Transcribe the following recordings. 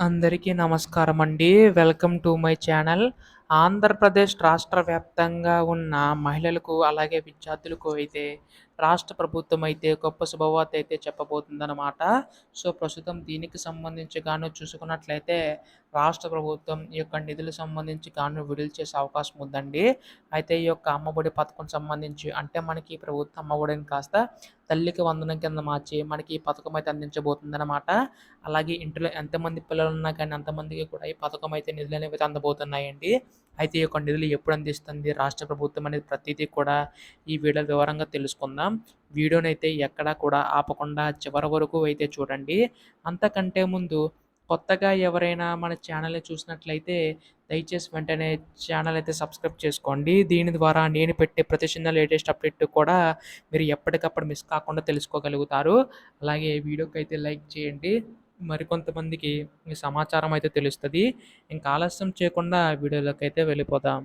అందరికీ నమస్కారం అండి welcome to my channel. Andhra Pradesh రాష్ట్ర వ్యాప్తంగా ఉన్న మహిళలకు అలాగే విద్యార్థులకు అయితే రాష్ట్ర ప్రభుత్వం అయితే గొప్ప శుభవార్త అయితే చెప్పబోతుందన్నమాట. సో ప్రస్తుతం దీనికి సంబంధించి గాను చూసుకున్నట్లయితే రాష్ట్ర ప్రభుత్వం ఈ యొక్క నిధులకు సంబంధించి గాను విడుదల చేసే అవకాశం ఉందండి. అయితే ఈ యొక్క అమ్మఒడి పథకం సంబంధించి అంటే మనకి ప్రభుత్వం అమ్మఒడిని కాస్త తల్లికి వందనం కింద మార్చి మనకి ఈ పథకం అయితే అందించబోతుందన్నమాట. అలాగే ఇంట్లో ఎంతమంది పిల్లలు ఉన్నా కానీ అంతమందికి కూడా ఈ పథకం అయితే నిధులు అనేవి అందబోతున్నాయండి. అయితే ఈ యొక్క నిధులు ఎప్పుడు అందిస్తుంది? రాష్ట్ర ప్రభుత్వం అనేది ప్రతిదీ కూడా ఈ వీడియో వివరంగా తెలుసుకుందాం. వీడియోని అయితే ఎక్కడా కూడా ఆపకుండా చివరి వరకు అయితే చూడండి. అంతకంటే ముందు కొత్తగా ఎవరైనా మన ఛానల్ని చూసినట్లయితే దయచేసి వెంటనే ఛానల్ అయితే సబ్స్క్రైబ్ చేసుకోండి. దీని ద్వారా నేను పెట్టే ప్రతి చిన్న లేటెస్ట్ అప్డేట్ కూడా మీరు ఎప్పటికప్పుడు మిస్ కాకుండా తెలుసుకోగలుగుతారు. అలాగే వీడియోకి అయితే లైక్ చేయండి. మరికొంతమందికి ఈ సమాచారం అయితే తెలుస్తుంది. ఇంకా ఆలస్యం చేయకుండా వీడియోలోకి అయితే వెళ్ళిపోదాం.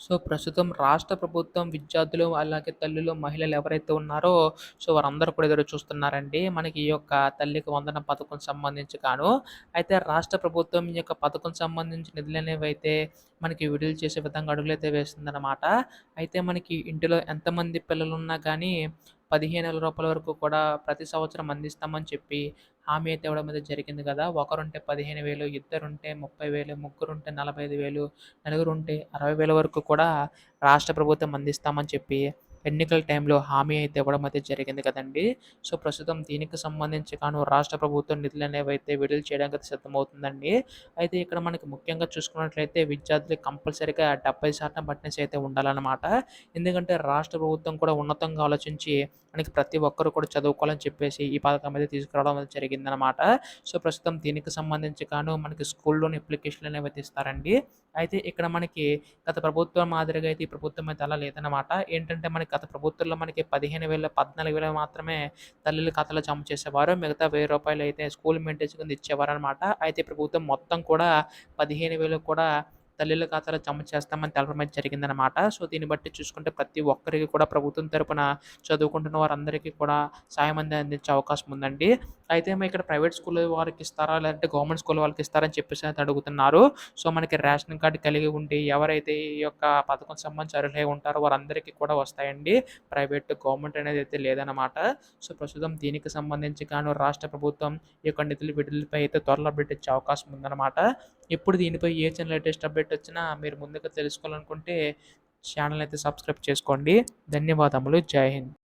సో ప్రస్తుతం రాష్ట్ర ప్రభుత్వం విద్యార్థులు అలాగే తల్లులు మహిళలు ఎవరైతే ఉన్నారో సో వారందరూ కూడా ఎదురు చూస్తున్నారండి. మనకి ఈ యొక్క తల్లికి వందన పథకం సంబంధించి కాను అయితే రాష్ట్ర ప్రభుత్వం ఈ యొక్క పథకం సంబంధించి నిధులు అనేవి అయితే మనకి విడుదల చేసే విధంగా అడుగులైతే వేస్తుందన్నమాట అయితే మనకి ఇంటిలో ఎంతమంది పిల్లలు ఉన్నా కానీ పదిహేను వేల రూపాయల వరకు కూడా ప్రతి సంవత్సరం అందిస్తామని చెప్పి హామీ అయితే ఇవ్వడం అయితే జరిగింది కదా. ఒకరుంటే పదిహేను వేలు ఇద్దరుంటే ముప్పై వేలు ముగ్గురుంటే నలభై ఐదు వేలు నలుగురుంటే అరవై వేల వరకు కూడా రాష్ట్ర ప్రభుత్వం అందిస్తామని చెప్పి ఎన్నికల టైంలో హామీ అయితే ఇవ్వడం అయితే జరిగింది కదండి. సో ప్రస్తుతం దీనికి సంబంధించి కాను రాష్ట్ర ప్రభుత్వం నిధులు అనేవి అయితే విడుదల చేయడానికి అయితే సిద్ధమవుతుందండి. అయితే ఇక్కడ మనకి ముఖ్యంగా చూసుకున్నట్లయితే విద్యార్థులు కంపల్సరీగా డెబ్బై శాతం బట్నెస్ అయితే ఉండాలన్నమాట. ఎందుకంటే రాష్ట్ర ప్రభుత్వం కూడా ఉన్నతంగా ఆలోచించి మనకి ప్రతి ఒక్కరు కూడా చదువుకోవాలని చెప్పేసి ఈ పథకం అయితే తీసుకురావడం అయితే జరిగిందనమాట సో ప్రస్తుతం దీనికి సంబంధించి కాను మనకి స్కూల్లోని అప్లికేషన్లు అనేవి అయితే ఇస్తారండి. అయితే ఇక్కడ మనకి గత ప్రభుత్వం మాదిరిగా అయితే ఈ ప్రభుత్వం అయితే అలా లేదనమాట ఏంటంటే మనకి గత ప్రభుత్వంలో మనకి పదిహేను వేల పద్నాలుగు వేలు మాత్రమే తల్లుల ఖాతాలో జమ చేసేవారు. మిగతా వెయ్యి రూపాయలు అయితే స్కూల్ మెయింటెన్స్ కింద ఇచ్చేవారు అనమాట అయితే ప్రభుత్వం మొత్తం కూడా పదిహేను వేలు కూడా తల్లుల ఖాతాలో జమ చేస్తామని తెలపడం జరిగిందనమాట సో దీన్ని బట్టి చూసుకుంటే ప్రతి ఒక్కరికి కూడా ప్రభుత్వం తరపున చదువుకుంటున్న వారందరికీ కూడా సాయం అంది అందించే అవకాశం ఉందండి. అయితే మేము ఇక్కడ ప్రైవేట్ స్కూల్ వారికి ఇస్తారా? లేదంటే గవర్నమెంట్ స్కూల్ వాళ్ళకి ఇస్తారని చెప్పేసి అయితే అడుగుతున్నారు. సో మనకి రేషన్ కార్డు కలిగి ఉండి ఎవరైతే ఈ యొక్క పథకం సంబంధించి అర్హులై ఉంటారో వారందరికీ కూడా వస్తాయండి. ప్రైవేట్ గవర్నమెంట్ అనేది అయితే లేదనమాట సో ప్రస్తుతం దీనికి సంబంధించి కానీ రాష్ట్ర ప్రభుత్వం ఈ యొక్క నిధులు విడుదలపై అయితే త్వరలో అప్డేట్ ఇచ్చే అవకాశం ఉందన్నమాట. ఇప్పుడు దీనిపై ఏ చిన్న లేటెస్ట్ అప్డేట్ వచ్చినా మీరు ముందుగా తెలుసుకోవాలనుకుంటే ఛానల్ అయితే సబ్స్క్రైబ్ చేసుకోండి. ధన్యవాదములు. జై హింద్.